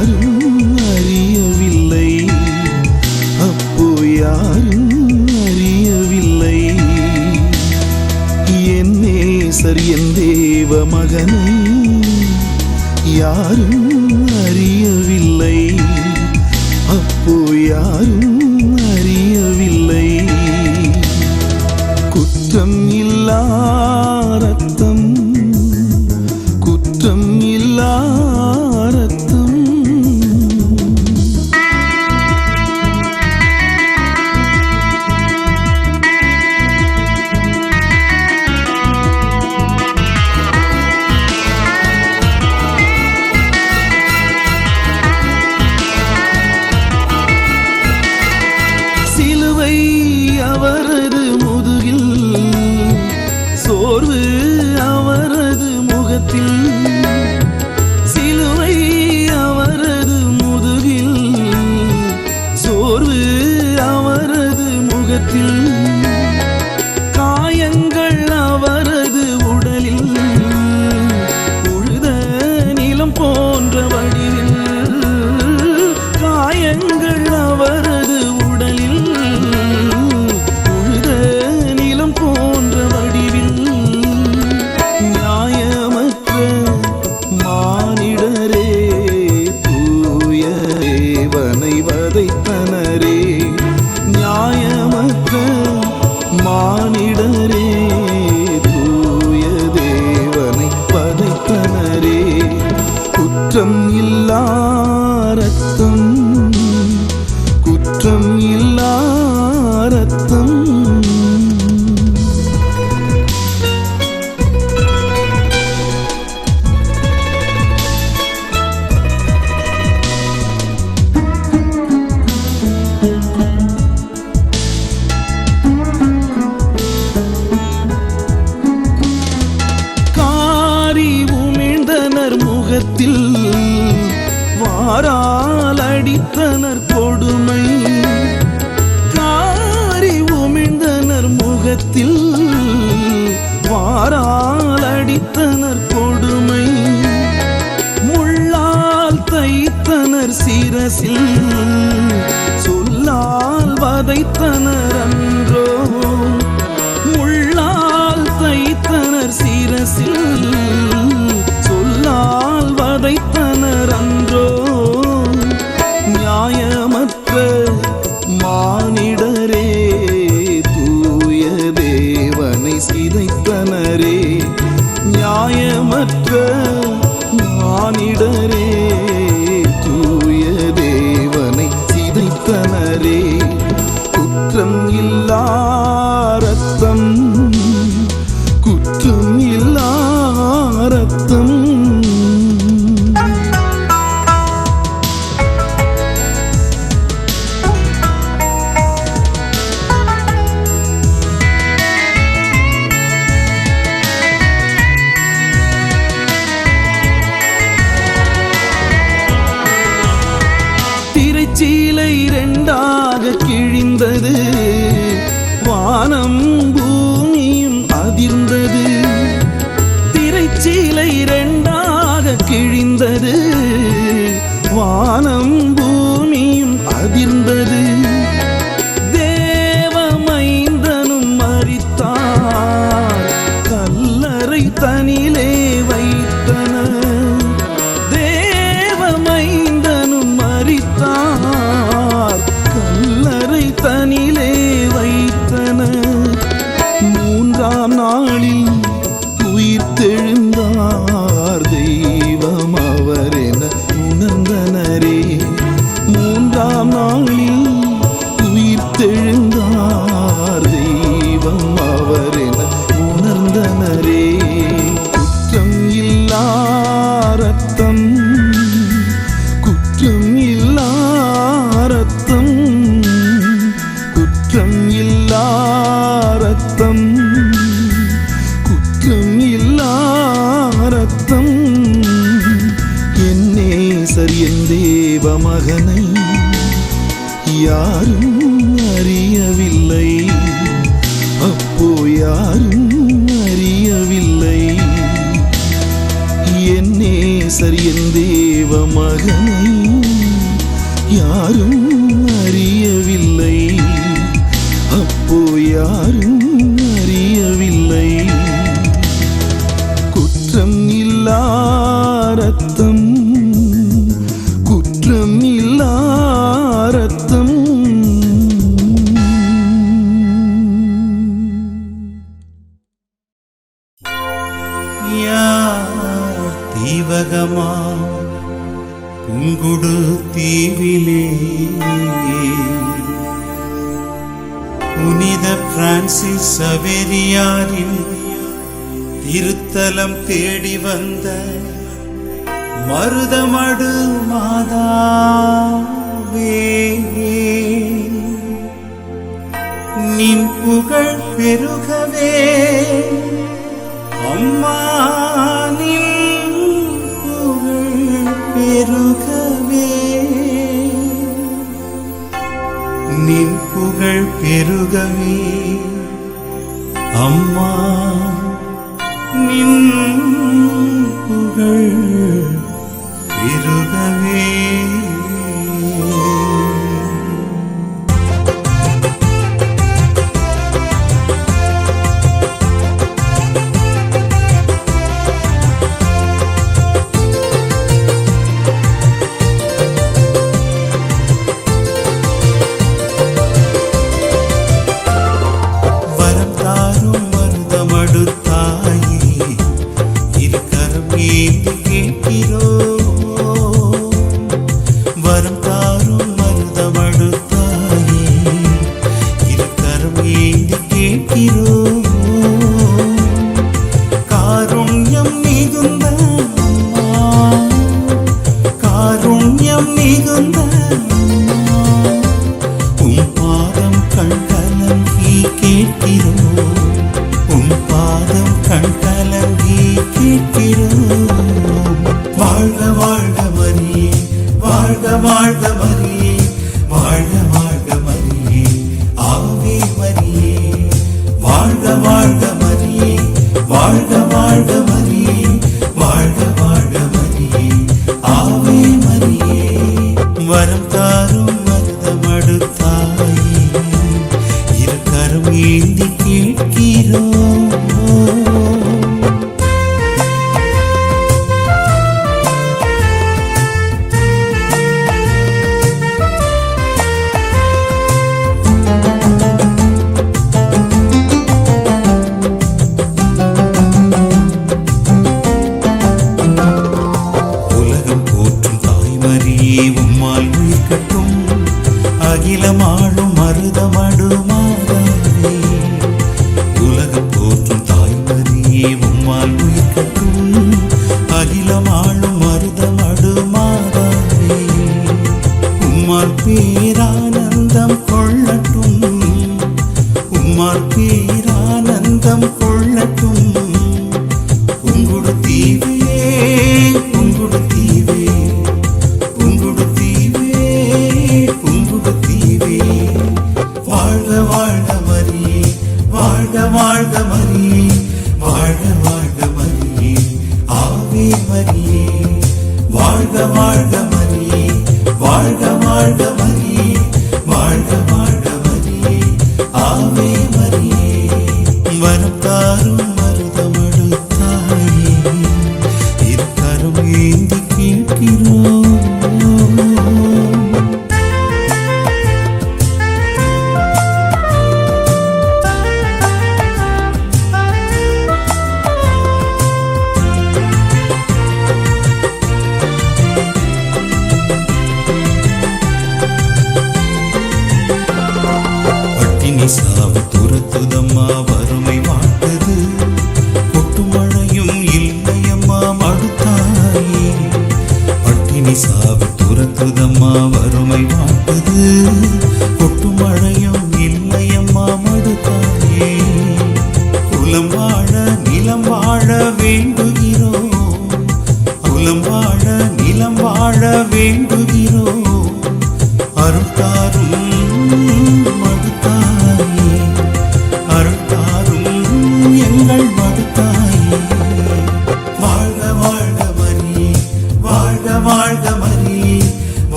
யாரும் அறியவில்லை. அப்போ யாரும் அறியவில்லை. என்னே சரி என் தேவ மகனை யாரும் அறியவில்லை. அப்போ யாரும் அறியவில்லை. குற்றம் இல்லா vatanı கிழிந்தது. வானம் பூமியும் அதிர்ந்தது. திரைச்சீலை இரண்டாக கிழிந்தது. வானம் பெரியாரின் திருத்தலம் தேடி வந்த மருதமடு மாதாவே. நின் புகழ் பெருகவே. அம்மா நின் புகழ் பெருகவே. நின் புகழ் பெருகவே. அம்மா நின் புகழ் பெருகவே.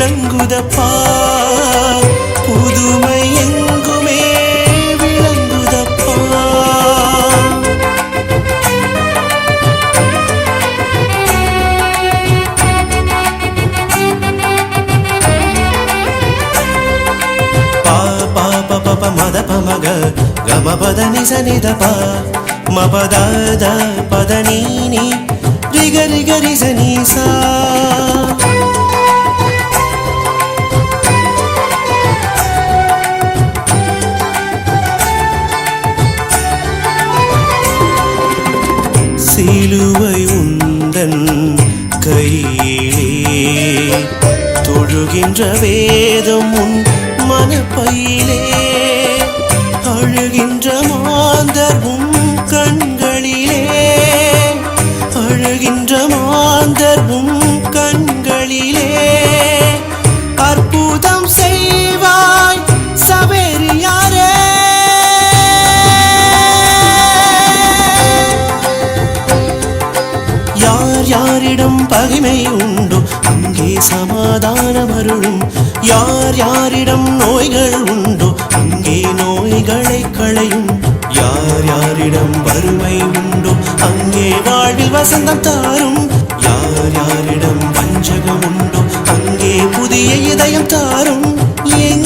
விளங்குதப்பா புதுமை எங்குமே விளங்குதப்பா பப மத பமக கமபத நிச நிதபா மபத பத நீ ரிகரி கரி சனீசா அழுகின்ற வேதம் உன் மனப்பையிலே. அழுகின்ற மாந்தர் உன் கண்களிலே. அழுகின்ற மாந்தர் உன் கண்களிலே. அற்புதம் செய்வாய் சவேரியாரே. யார் யாரிடம் பகிமை உண்டோ? சமாதானம் அருளும் யார் யாரிடம் நோய்கள் உண்டோ அங்கே நோய்களை களையும். யார் யாரிடம் வறுமை உண்டோ அங்கே வாழ்வில் வசந்தம் தாரும். யார் யாரிடம் வஞ்சகம் உண்டோ அங்கே புதிய இதயம் தாரும். எங்கே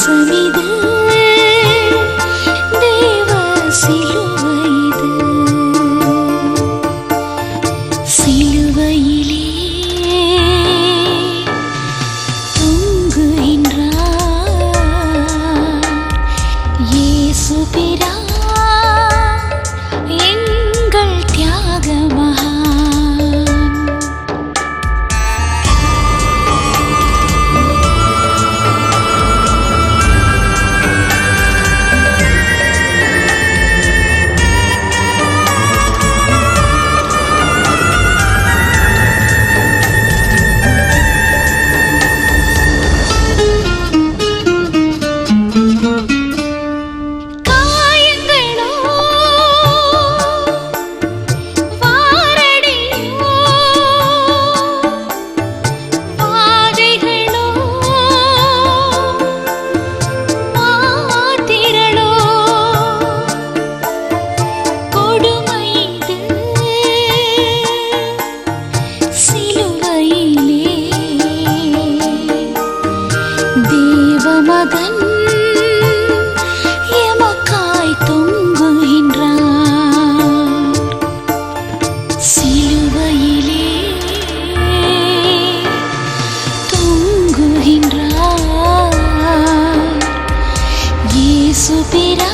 சுமிதா ఊపిరా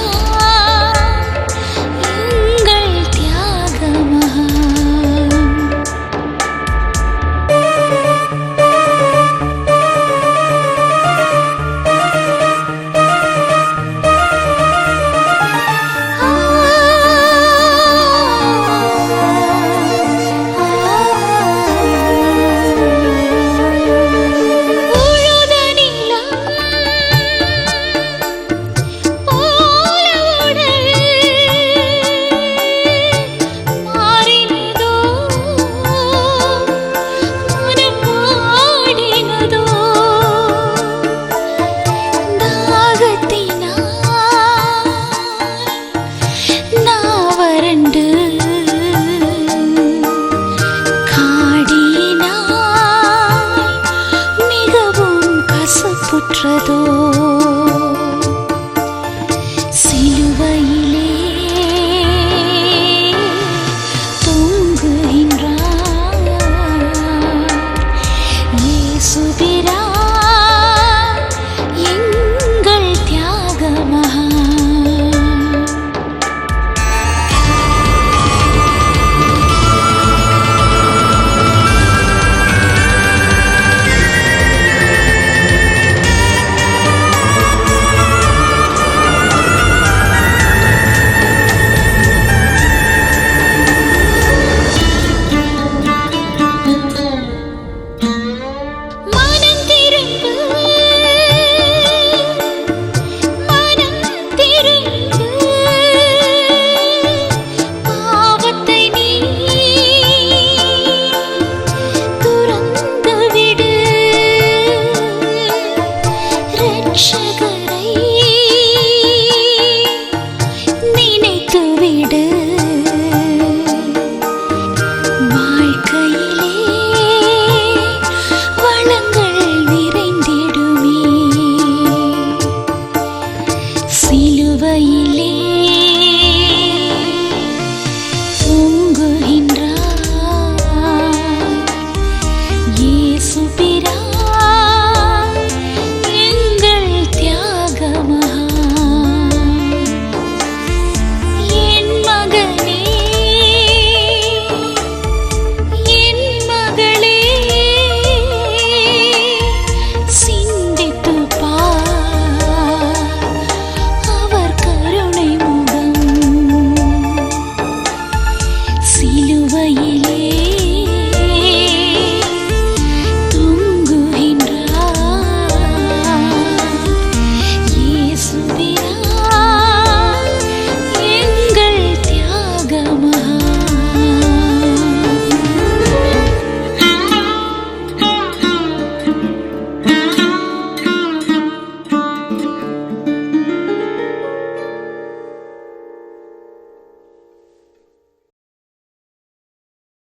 是个